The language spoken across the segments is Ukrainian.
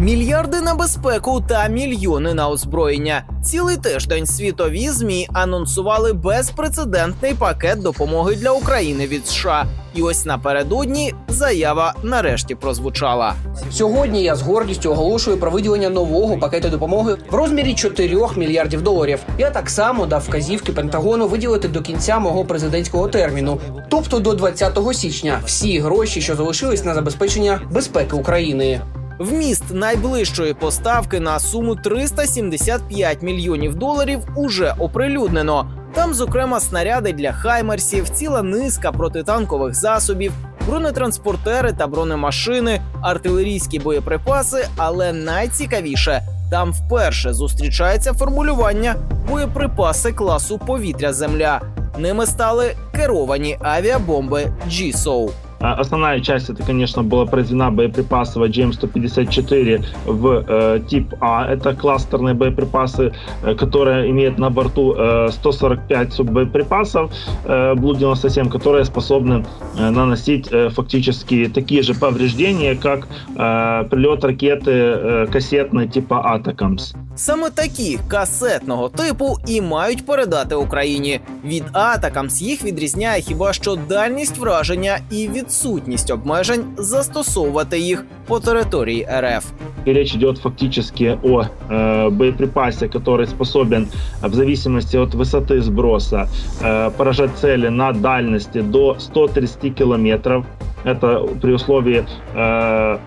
Мільярди на безпеку та мільйони на озброєння. Цілий тиждень світові змі анонсували безпрецедентний пакет допомоги для України від США. І ось напередодні заява нарешті прозвучала. Сьогодні я з гордістю оголошую про виділення нового пакету допомоги в розмірі 4 мільярдів доларів. Я так само дав вказівки Пентагону виділити до кінця мого президентського терміну, тобто до 20 січня, всі гроші, що залишились на забезпечення безпеки України. Вміст найближчої поставки на суму 375 мільйонів доларів уже оприлюднено. Там, зокрема, снаряди для хаймерсів, ціла низка протитанкових засобів, бронетранспортери та бронемашини, артилерійські боєприпаси. Але найцікавіше там вперше зустрічається формулювання боєприпаси класу повітря-земля. Ними стали керовані авіабомби GSOW. А, Основная часть это, конечно, была произведена боеприпасовая GM-154 в э, тип А. Это кластерные боеприпасы, э, которые имеют на борту э, 145 суббоеприпасов э, Блу-97, которые способны э, наносить э, фактически такие же повреждения, как э, прилет ракеты э, кассетной типа Атакамс. Саме такі касетного типу і мають передати Україні. Від Атакамс їх відрізняє хіба що дальність враження і відсутність обмежень застосовувати їх по території РФ. И речь идет фактически о э, боеприпасе, который способен э, в зависимости от высоты сброса э, поражать цели на дальности до 130 километров. Это при условии э,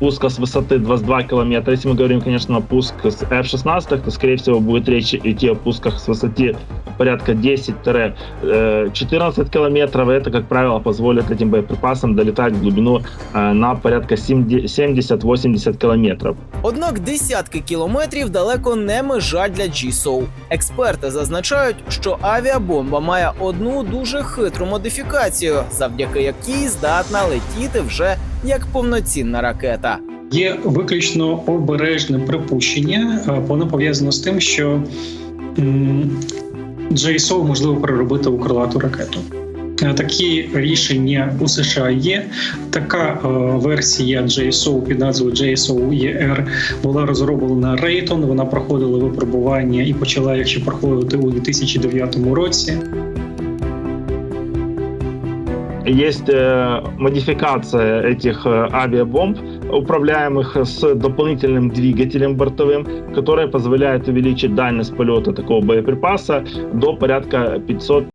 пуска с высоты 22 километра. Если мы говорим, конечно, о пуск с F-16, то, скорее всего, будет речь идти о пусках с высоты порядка 10-14 километров. И это, как правило, позволит этим боеприпасам долетать в глубину э, на порядка 70-80 километров. Однак десятки кілометрів далеко не межа для GSOW. Експерти зазначають, що авіабомба має одну дуже хитру модифікацію, завдяки якій здатна летіти вже як повноцінна ракета. Є виключно обережне припущення. е, Воно пов'язано з тим, що м, JSO можливо переробити у крилату ракету. Е, Такі рішення у США є. Така е, версія JSO під назвою JSO ER була розроблена Рейтон. Вона проходила випробування і почала їх ще проходити у 2009 році. Есть э, модификация этих э, авиабомб, управляемых с дополнительным двигателем бортовым, который позволяет увеличить дальность полета такого боеприпаса до порядка 500